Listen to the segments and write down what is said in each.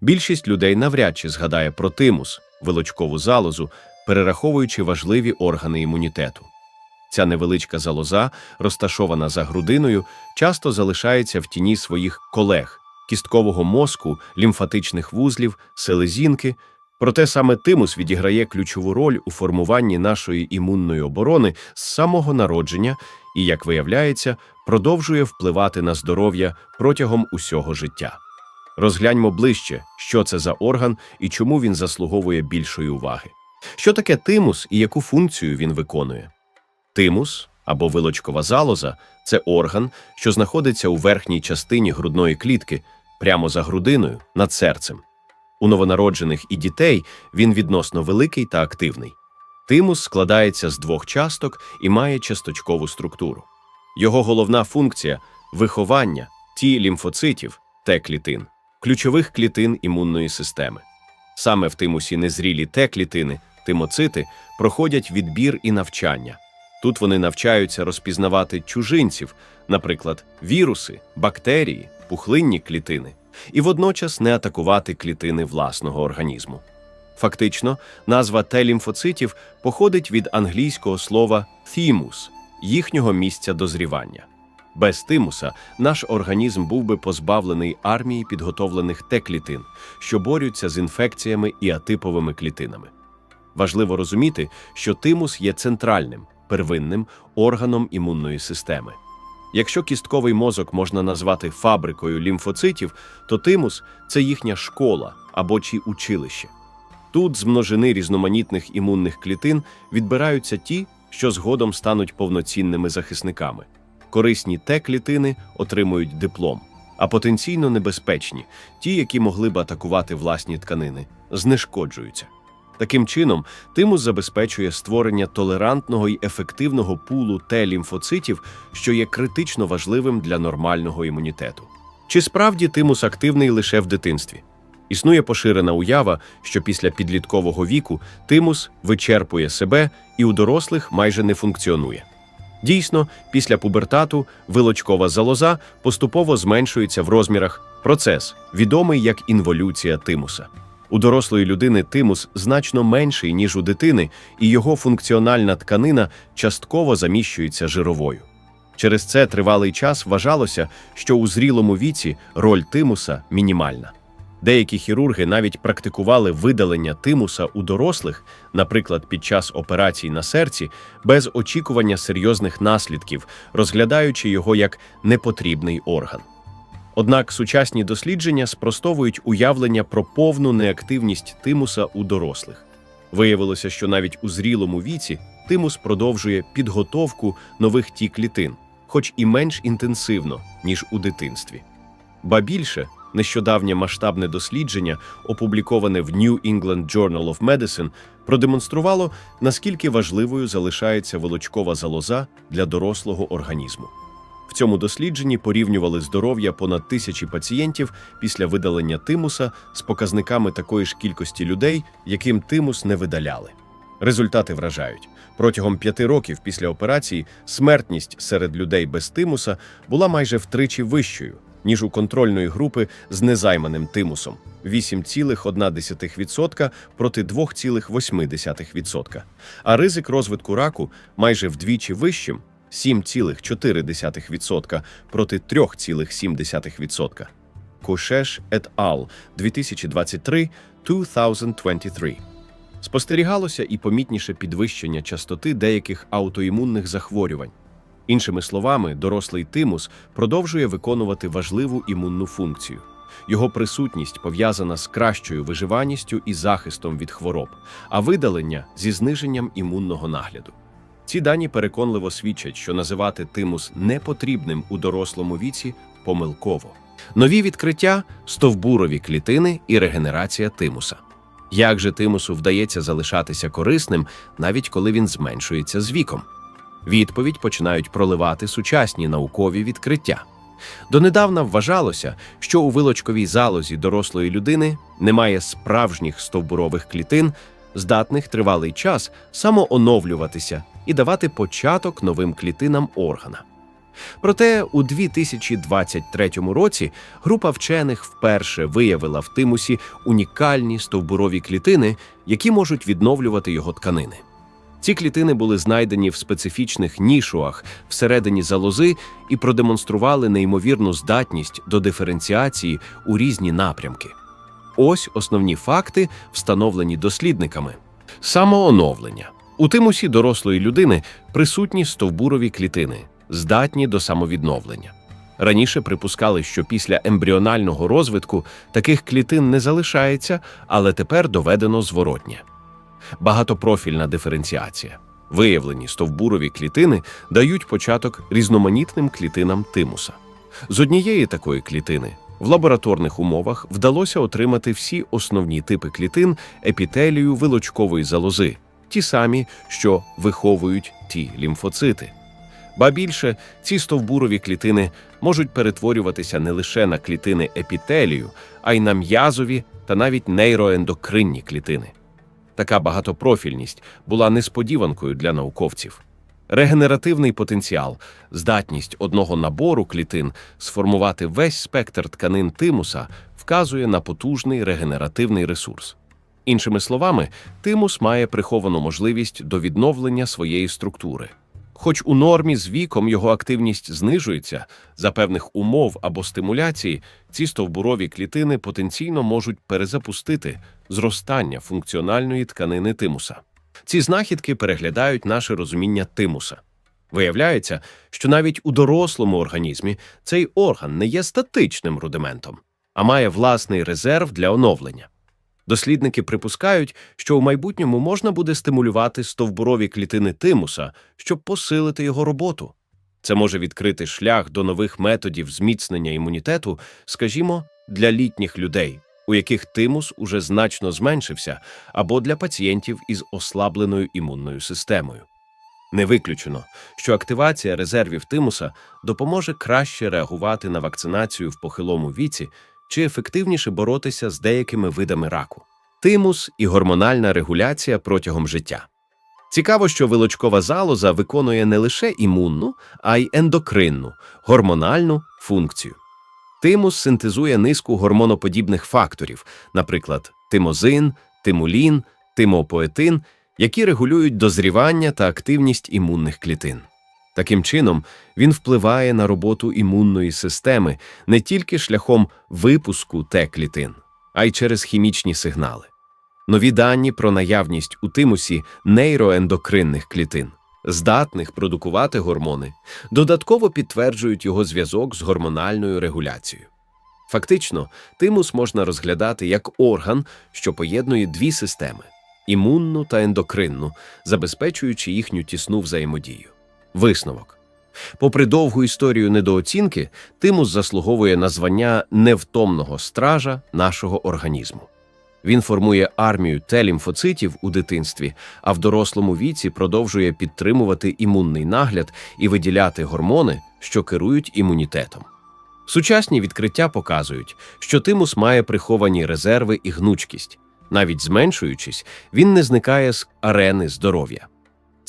Більшість людей навряд чи згадає про тимус, вилочкову залозу, перераховуючи важливі органи імунітету. Ця невеличка залоза, розташована за грудиною, часто залишається в тіні своїх колег кісткового мозку, лімфатичних вузлів, селезінки. Проте саме тимус відіграє ключову роль у формуванні нашої імунної оборони з самого народження і, як виявляється, продовжує впливати на здоров'я протягом усього життя. Розгляньмо ближче, що це за орган і чому він заслуговує більшої уваги. Що таке тимус і яку функцію він виконує? Тимус або вилочкова залоза це орган, що знаходиться у верхній частині грудної клітки, прямо за грудиною над серцем. У новонароджених і дітей він відносно великий та активний. Тимус складається з двох часток і має часточкову структуру. Його головна функція виховання ті лімфоцитів Т-клітин, ключових клітин імунної системи. Саме в тимусі незрілі Т-клітини, тимоцити, проходять відбір і навчання. Тут вони навчаються розпізнавати чужинців, наприклад, віруси, бактерії, пухлинні клітини, і водночас не атакувати клітини власного організму. Фактично, назва Т-лімфоцитів походить від англійського слова «thymus» – їхнього місця дозрівання. Без тимуса наш організм був би позбавлений армії підготовлених Т-клітин, що борються з інфекціями і атиповими клітинами. Важливо розуміти, що тимус є центральним, первинним органом імунної системи. Якщо кістковий мозок можна назвати фабрикою лімфоцитів, то тимус це їхня школа або чи училище. Тут з множини різноманітних імунних клітин відбираються ті, що згодом стануть повноцінними захисниками. Корисні Т-клітини отримують диплом, а потенційно небезпечні, ті, які могли б атакувати власні тканини, знешкоджуються. Таким чином, тимус забезпечує створення толерантного і ефективного пулу Т-лімфоцитів, що є критично важливим для нормального імунітету. Чи справді тимус активний лише в дитинстві? Існує поширена уява, що після підліткового віку тимус вичерпує себе і у дорослих майже не функціонує. Дійсно, після пубертату вилочкова залоза поступово зменшується в розмірах процес, відомий як інволюція тимуса. У дорослої людини тимус значно менший, ніж у дитини, і його функціональна тканина частково заміщується жировою. Через це тривалий час вважалося, що у зрілому віці роль тимуса мінімальна. Деякі хірурги навіть практикували видалення тимуса у дорослих, наприклад, під час операцій на серці, без очікування серйозних наслідків, розглядаючи його як непотрібний орган. Однак сучасні дослідження спростовують уявлення про повну неактивність тимуса у дорослих. Виявилося, що навіть у зрілому віці тимус продовжує підготовку нових ті клітин, хоч і менш інтенсивно, ніж у дитинстві. Ба більше, нещодавнє масштабне дослідження, опубліковане в New England Journal of Medicine, продемонструвало, наскільки важливою залишається волочкова залоза для дорослого організму. В цьому дослідженні порівнювали здоров'я понад тисячі пацієнтів після видалення тимуса з показниками такої ж кількості людей, яким тимус не видаляли. Результати вражають. Протягом п'яти років після операції смертність серед людей без тимуса була майже втричі вищою, ніж у контрольної групи з незайманим тимусом 8,1% проти 2,8%, а ризик розвитку раку майже вдвічі вищим 7,4% проти 3,7%. Кошеш et al. 2023-2023. Спостерігалося і помітніше підвищення частоти деяких аутоімунних захворювань. Іншими словами, дорослий тимус продовжує виконувати важливу імунну функцію. Його присутність пов'язана з кращою виживаністю і захистом від хвороб, а видалення зі зниженням імунного нагляду. Ці дані переконливо свідчать, що називати тимус непотрібним у дорослому віці помилково. Нові відкриття стовбурові клітини і регенерація тимуса. Як же тимусу вдається залишатися корисним, навіть коли він зменшується з віком? Відповідь починають проливати сучасні наукові відкриття. Донедавна вважалося, що у вилочковій залозі дорослої людини немає справжніх стовбурових клітин, здатних тривалий час самооновлюватися і давати початок новим клітинам органа. Проте у 2023 році група вчених вперше виявила в тимусі унікальні стовбурові клітини, які можуть відновлювати його тканини. Ці клітини були знайдені в специфічних нішуах всередині залози і продемонстрували неймовірну здатність до диференціації у різні напрямки. Ось основні факти, встановлені дослідниками. Самооновлення. У тимусі дорослої людини присутні стовбурові клітини, здатні до самовідновлення. Раніше припускали, що після ембріонального розвитку таких клітин не залишається, але тепер доведено зворотнє. Багатопрофільна диференціація. Виявлені стовбурові клітини дають початок різноманітним клітинам тимуса. З однієї такої клітини в лабораторних умовах вдалося отримати всі основні типи клітин епітелію вилочкової залози, ті самі, що виховують ті лімфоцити. Ба більше, ці стовбурові клітини можуть перетворюватися не лише на клітини епітелію, а й на м'язові та навіть нейроендокринні клітини. Така багатопрофільність була несподіванкою для науковців. Регенеративний потенціал, здатність одного набору клітин сформувати весь спектр тканин тимуса вказує на потужний регенеративний ресурс. Іншими словами, тимус має приховану можливість до відновлення своєї структури. Хоч у нормі з віком його активність знижується, за певних умов або стимуляції ці стовбурові клітини потенційно можуть перезапустити зростання функціональної тканини тимуса. Ці знахідки переглядають наше розуміння тимуса. Виявляється, що навіть у дорослому організмі цей орган не є статичним рудиментом, а має власний резерв для оновлення. Дослідники припускають, що у майбутньому можна буде стимулювати стовбурові клітини тимуса, щоб посилити його роботу. Це може відкрити шлях до нових методів зміцнення імунітету, скажімо, для літніх людей, у яких тимус уже значно зменшився, або для пацієнтів із ослабленою імунною системою. Не виключено, що активація резервів тимуса допоможе краще реагувати на вакцинацію в похилому віці чи ефективніше боротися з деякими видами раку. Тимус і гормональна регуляція протягом життя. Цікаво, що вилочкова залоза виконує не лише імунну, а й ендокринну, гормональну функцію. Тимус синтезує низку гормоноподібних факторів, наприклад, тимозин, тимулін, тимопоетин, які регулюють дозрівання та активність імунних клітин. Таким чином, він впливає на роботу імунної системи не тільки шляхом випуску Т-клітин, а й через хімічні сигнали. Нові дані про наявність у тимусі нейроендокринних клітин, здатних продукувати гормони, додатково підтверджують його зв'язок з гормональною регуляцією. Фактично, тимус можна розглядати як орган, що поєднує дві системи імунну та ендокринну, забезпечуючи їхню тісну взаємодію. Висновок. Попри довгу історію недооцінки, тимус заслуговує на звання невтомного стража нашого організму. Він формує армію Т-лімфоцитів у дитинстві, а в дорослому віці продовжує підтримувати імунний нагляд і виділяти гормони, що керують імунітетом. Сучасні відкриття показують, що тимус має приховані резерви і гнучкість. Навіть зменшуючись, він не зникає з арени здоров'я.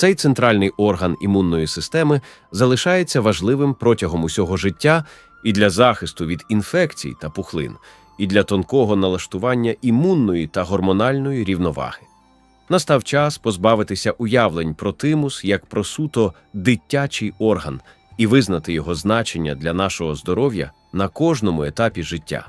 Цей центральний орган імунної системи залишається важливим протягом усього життя і для захисту від інфекцій та пухлин, і для тонкого налаштування імунної та гормональної рівноваги. Настав час позбавитися уявлень про тимус як про суто дитячий орган і визнати його значення для нашого здоров'я на кожному етапі життя.